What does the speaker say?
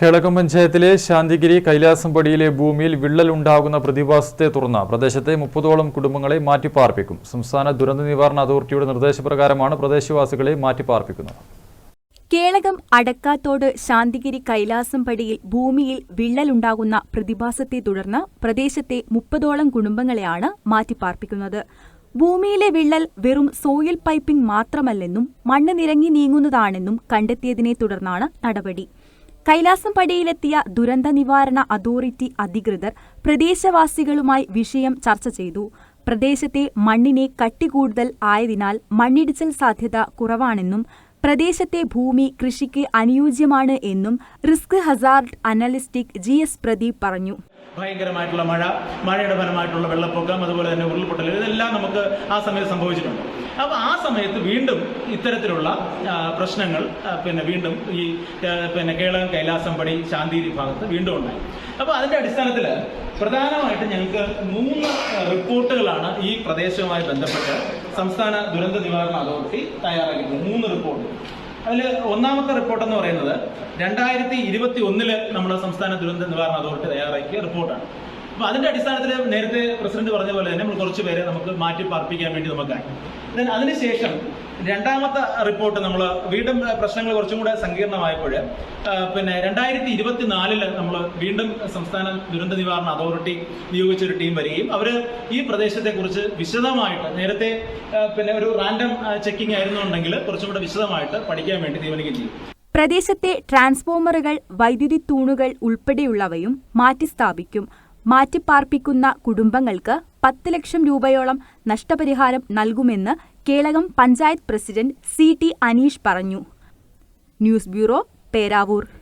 കേളകം പഞ്ചായത്തിലെ ശാന്തിഗിരി കൈലാസംപടിയിലെ ഭൂമിയിൽ വിള്ളൽ ഉണ്ടാകുന്ന പ്രതിഭാസത്തെ തുടർന്ന് പ്രദേശത്തെ മുപ്പതോളം കുടുംബങ്ങളെ മാറ്റിപ്പാർപ്പിക്കും. സംസ്ഥാന ദുരന്ത നിവാരണ അതോറിറ്റിയുടെ നിർദ്ദേശപ്രകാരമാണ് പ്രദേശവാസികളെ മാറ്റിപ്പാർപ്പിക്കുന്നത്. കേളകം അടക്കാത്തോട് ശാന്തിഗിരി കൈലാസം പടിയിൽ ഭൂമിയിൽ വിള്ളലുണ്ടാകുന്ന പ്രതിഭാസത്തെ തുടർന്ന് പ്രദേശത്തെ മുപ്പതോളം കുടുംബങ്ങളെയാണ് മാറ്റിപ്പാർപ്പിക്കുന്നത്. ഭൂമിയിലെ വിള്ളൽ വെറും സോയിൽ പൈപ്പിംഗ് മാത്രമല്ലെന്നും മണ്ണ് നിരങ്ങി നീങ്ങുന്നതാണെന്നും കണ്ടെത്തിയതിനെ തുടർന്നാണ് നടപടി. കൈലാസം പടിയിലെത്തിയ ദുരന്ത നിവാരണ അതോറിറ്റി അധികൃതർ പ്രദേശവാസികളുമായി വിഷയം ചർച്ച ചെയ്തു. പ്രദേശത്തെ മണ്ണിനെ കട്ടികൂടുതൽ ആയതിനാൽ മണ്ണിടിച്ചിൽ സാധ്യത കുറവാണെന്നും പ്രദേശത്തെ ഭൂമി കൃഷിക്ക് അനുയോജ്യമാണ് എന്നും risk hazard analyst G S Pradeep പറഞ്ഞു. ഭയങ്കരമായിട്ടുള്ള മഴ മഴയുടെ ഫലമായിട്ടുള്ള വെള്ളപ്പൊക്കം അതുപോലെ തന്നെ ഉരുൾപൊട്ടൽ ഇതെല്ലാം നമുക്ക് ആ സമയത്ത് സംഭവിച്ചിട്ടുണ്ട്. അപ്പോൾ ആ സമയത്ത് വീണ്ടും ഇത്തരത്തിലുള്ള പ്രശ്നങ്ങൾ പിന്നെ വീണ്ടും ഈ പിന്നെ കേളകം കൈലാസം പടി ശാന്തിരി ഭാഗത്ത് വീണ്ടും ഉണ്ടായി. അപ്പോൾ അതിന്റെ അടിസ്ഥാനത്തിൽ പ്രധാനമായിട്ട് ഞങ്ങൾക്ക് മൂന്ന് റിപ്പോർട്ടുകളാണ് ഈ പ്രദേശവുമായി ബന്ധപ്പെട്ട് സംസ്ഥാന ദുരന്ത നിവാരണ അതോറിറ്റി തയ്യാറാക്കിയിട്ടുള്ളത്. മൂന്ന് റിപ്പോർട്ട്. അതിൽ ഒന്നാമത്തെ റിപ്പോർട്ട് എന്ന് പറയുന്നത് രണ്ടായിരത്തി ഇരുപത്തി ഒന്നിൽ നമ്മുടെ സംസ്ഥാന ദുരന്ത നിവാരണ അതോറിറ്റി തയ്യാറാക്കിയ റിപ്പോർട്ടാണ്. അപ്പോൾ അതിന്റെ അടിസ്ഥാനത്തിൽ നേരത്തെ പ്രസിഡന്റ് പറഞ്ഞ പോലെ തന്നെ നമ്മൾ കുറച്ച് പേരെ നമുക്ക് മാറ്റി പാർപ്പിക്കാൻ വേണ്ടി നമുക്കായി Then അതിനുശേഷം രണ്ടാമത്തെ റിപ്പോർട്ട് നമ്മൾ വീണ്ടും പ്രശ്നങ്ങൾ കുറച്ചും കൂടെ സങ്കീർണമായപ്പോൾ പിന്നെ രണ്ടായിരത്തി ഇരുപത്തിനാലിൽ നമ്മൾ വീണ്ടും സംസ്ഥാന ദുരന്ത നിവാരണ അതോറിറ്റി നിയോഗിച്ച ഒരു ടീം വരികയും അവർ ഈ പ്രദേശത്തെക്കുറിച്ച് വിശദമായിട്ട് നേരത്തെ പിന്നെ ഒരു റാൻഡം ചെക്കിംഗ് ആയിരുന്നുണ്ടെങ്കിൽ കുറച്ചും കൂടെ വിശദമായിട്ട് പഠിക്കാൻ വേണ്ടി തീരുമാനിക്കുകയും ചെയ്യും പ്രദേശത്തെ ട്രാൻസ്ഫോമറുകൾ വൈദ്യുതി തൂണുകൾ ഉൾപ്പെടെയുള്ളവയും മാറ്റിസ്ഥാപിക്കും. മാറ്റിപ്പാർപ്പിക്കുന്ന കുടുംബങ്ങൾക്ക് പത്ത് ലക്ഷം രൂപയോളം നഷ്ടപരിഹാരം നൽകുമെന്ന് Kelakam panchayat president C T Aneesh പറഞ്ഞു. News bureau Peravoor.